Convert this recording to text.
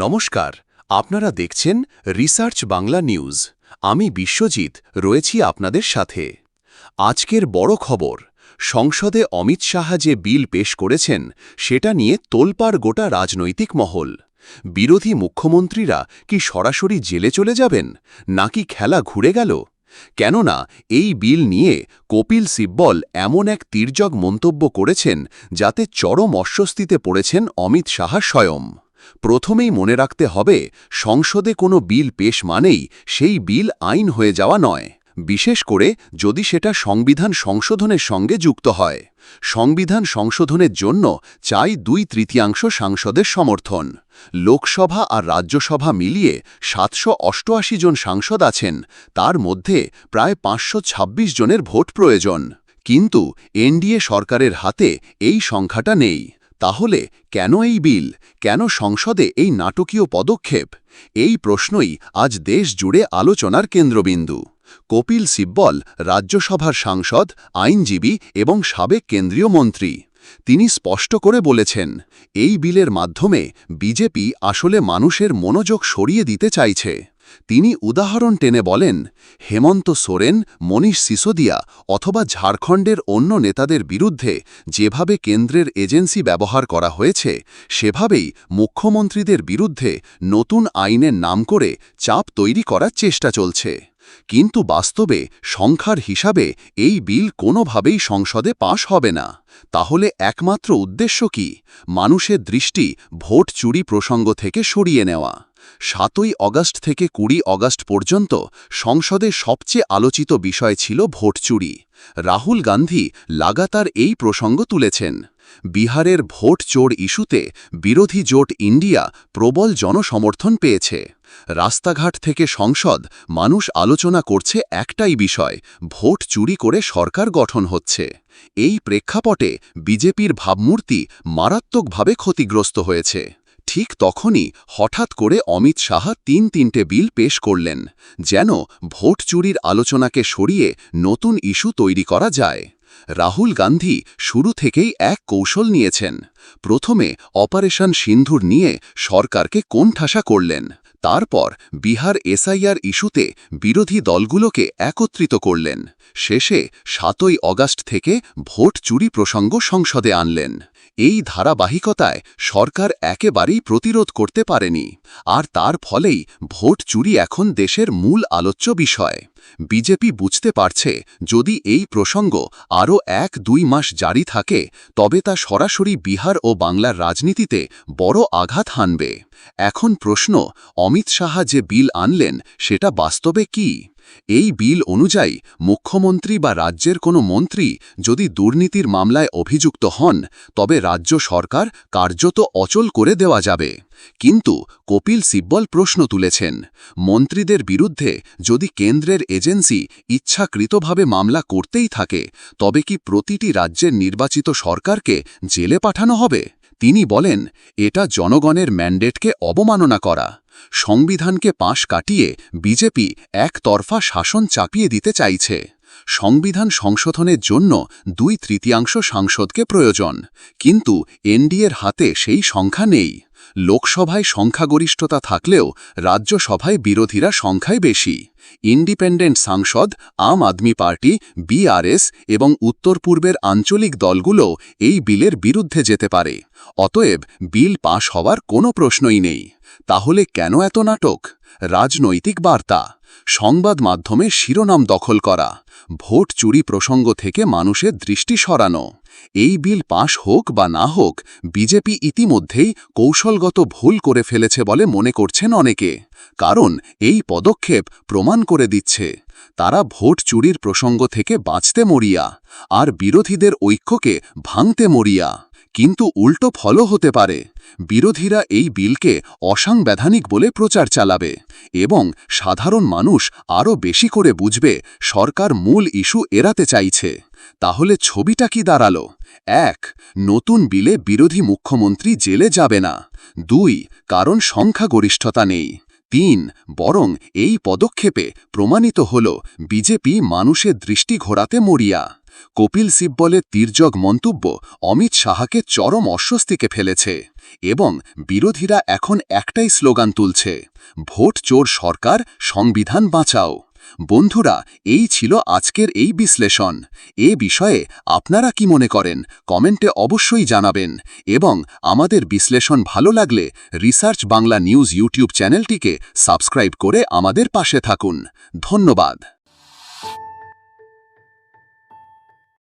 নমস্কার, আপনারা দেখছেন রিসার্চ বাংলা নিউজ। আমি বিশ্বজিৎ, রয়েছি আপনাদের সাথে। আজকের বড় খবর, সংসদে অমিত শাহা যে বিল পেশ করেছেন, সেটা নিয়ে তোলপাড় গোটা রাজনৈতিক মহল। বিরোধী মুখ্যমন্ত্রীরা কি সরাসরি জেলে চলে যাবেন, নাকি খেলা ঘুরে গেল? কেননা, এই বিল নিয়ে কপিল সিব্বল এমন এক তির্যক মন্তব্য করেছেন, যাতে চরম অস্বস্তিতে পড়েছেন অমিত শাহা স্বয়ং। প্রথমেই মনে রাখতে হবে, সংসদে কোনো বিল পেশ মানেই সেই বিল আইন হয়ে যাওয়া নয়। বিশেষ করে যদি সেটা সংবিধান সংশোধনের সঙ্গে যুক্ত হয়। সংবিধান সংশোধনের জন্য চাই দুই তৃতীয়াংশ সাংসদের সমর্থন। লোকসভা আর রাজ্যসভা মিলিয়ে সাতশো অষ্টআশি জন সাংসদ আছেন, তার মধ্যে প্রায় পাঁচশো ছাব্বিশ জনের ভোট প্রয়োজন। কিন্তু এনডিএ সরকারের হাতে এই সংখ্যাটা নেই। তাহলে কেন এই বিল? কেন সংসদে এই নাটকীয় পদক্ষেপ? এই প্রশ্নই আজ দেশ জুড়ে আলোচনার কেন্দ্রবিন্দু। কপিল সিব্বল, রাজ্যসভার সাংসদ, আইনজীবী এবং সাবেক কেন্দ্রীয় মন্ত্রী। তিনি স্পষ্ট করে বলেছেন, এই বিলের মাধ্যমে বিজেপি আসলে মানুষের মনোযোগ সরিয়ে দিতে চাইছে। তিনি উদাহরণ টেনে বলেন, হেমন্ত সোরেন, মনীষ সিসোদিয়া অথবা ঝাড়খণ্ডের অন্য নেতাদের বিরুদ্ধে যেভাবে কেন্দ্রের এজেন্সি ব্যবহার করা হয়েছে, সেভাবেই মুখ্যমন্ত্রীদের বিরুদ্ধে নতুন আইনের নাম করে চাপ তৈরি করার চেষ্টা চলছে। কিন্তু বাস্তবে সংখ্যার হিসাবে এই বিল কোনোভাবেই সংসদে পাশ হবে না। তাহলে একমাত্র উদ্দেশ্য কি? মানুষের দৃষ্টি ভোট চুরি প্রসঙ্গ থেকে সরিয়ে নেওয়া। সাতই অগাস্ট থেকে কুড়ি অগাস্ট পর্যন্ত সংসদে সবচেয়ে আলোচিত বিষয় ছিল ভোট চুরি। রাহুল গান্ধী লাগাতার এই প্রসঙ্গ তুলেছেন। বিহারের ভোট চোর ইস্যুতে বিরোধী জোট ইন্ডিয়া প্রবল জনসমর্থন পেয়েছে। রাস্তাঘাট থেকে সংসদ মানুষ আলোচনা করছে একটাই বিষয়, ভোট চুরি করে সরকার গঠন হচ্ছে। এই প্রেক্ষাপটে বিজেপির ভাবমূর্তি মারাত্মকভাবে ক্ষতিগ্রস্ত হয়েছে। ঠিক তখনই হঠাৎ করে অমিত শাহা তিন তিনটে বিল পেশ করলেন, যেন ভোট চুরির আলোচনাকে সরিয়ে নতুন ইস্যু তৈরি করা যায়। রাহুল গান্ধী শুরু থেকেই এক কৌশল নিয়েছেন। প্রথমে অপারেশন সিন্ধুর নিয়ে সরকারকে কোণঠাসা করলেন, তারপর বিহার এসআইআর ইস্যুতে বিরোধী দলগুলোকে একত্রিত করলেন। শেষে সাতই অগাস্ট থেকে ভোট চুরি প্রসঙ্গ সংসদে আনলেন। এই ধারাবাহিকতায় সরকার একেবারেই প্রতিরোধ করতে পারেনি। আর তার ফলেই ভোট চুরি এখন দেশের মূল আলোচ্য বিষয়। বিজেপি বুঝতে পারছে, যদি এই প্রসঙ্গ আরও এক দুই মাস জারি থাকে, তবে তা সরাসরি বিহার ও বাংলার রাজনীতিতে বড় আঘাত হানবে। এখন প্রশ্ন, অমিত শাহা যে বিল আনলেন, সেটা বাস্তবে কি? এই বিল অনুযায়ী মুখ্যমন্ত্রী বা রাজ্যের কোনো মন্ত্রী যদি দুর্নীতির মামলায় অভিযুক্ত হন, তবে রাজ্য সরকার কার্যত অচল করে দেওয়া যাবে। কিন্তু কপিল সিব্বল প্রশ্ন তুলেছেন, মন্ত্রীদের বিরুদ্ধে যদি কেন্দ্রের এজেন্সি ইচ্ছাকৃতভাবে মামলা করতেই থাকে, তবে কি প্রতিটি রাজ্যের নির্বাচিত সরকারকে জেলে পাঠানো হবে? তিনি বলেন, এটা জনগণের ম্যান্ডেটকে অবমাননা করা। সংবিধানকে পাশ কাটিয়ে বিজেপি একতরফা শাসন চাপিয়ে দিতে চাইছে। সংবিধান সংশোধনের জন্য দুই তৃতীয়াংশ সাংসদকে প্রয়োজন। কিন্তু এনডিএর হাতে সেই সংখ্যা নেই। লোকসভায় সংখ্যাগরিষ্ঠতা থাকলেও রাজ্যসভায় বিরোধীরা সংখ্যায় বেশি। ইন্ডিপেন্ডেন্ট সাংসদ, আম আদমি পার্টি বিআরএস এবং উত্তর পূর্বের আঞ্চলিক দলগুলো এই বিলের বিরুদ্ধে যেতে পারে। অতএব বিল পাশ হওয়ার কোনো প্রশ্নই নেই। তাহলে কেন এত নাটক? রাজনৈতিক বার্তা। সংবাদ মাধ্যমে শিরোনাম দখল করা। ভোট চুরি প্রসঙ্গ থেকে মানুষের দৃষ্টি সরানো। এই বিল পাশ হোক বা না হোক, বিজেপি ইতিমধ্যেই কৌশলগত ভুল করে ফেলেছে বলে মনে করছেন অনেকে। কারণ এই পদক্ষেপ প্রমাণ করে দিচ্ছে। তারা ভোট চুরির প্রসঙ্গ থেকে বাঁচতে মরিয়া, আর বিরোধীদের ঐক্যকে ভাঙতে মরিয়া। কিন্তু উল্টো ফলও হতে পারে। বিরোধীরা এই বিলকে অসাংবিধানিক বলে প্রচার চালাবে এবং সাধারণ মানুষ আরও বেশি করে বুঝবে সরকার মূল ইস্যু এড়াতে চাইছে। তাহলে ছবিটা কি দাঁড়াল? এক, নতুন বিলে বিরোধী মুখ্যমন্ত্রী জেলে যাবে না। দুই, কারণ সংখ্যাগরিষ্ঠতা নেই। তিন, বরং এই পদক্ষেপে প্রমাণিত হল বিজেপি মানুষের দৃষ্টি ঘোরাতে মরিয়া। কপিল সিব্বলের তির্যক মন্তব্য অমিত শাহকে চরম অস্বস্তিকে ফেলেছে এবং বিরোধীরা এখন একটাই স্লোগান তুলছে, ভোট চোর সরকার, সংবিধান বাঁচাও। বন্ধুরা, এই ছিল আজকের এই বিশ্লেষণ। এ বিষয়ে আপনারা কি মনে করেন, কমেন্টে অবশ্যই জানাবেন এবং আমাদের বিশ্লেষণ ভালো লাগলে রিসার্চ বাংলা নিউজ ইউটিউব চ্যানেলটিকে সাবস্ক্রাইব করে আমাদের পাশে থাকুন। ধন্যবাদ।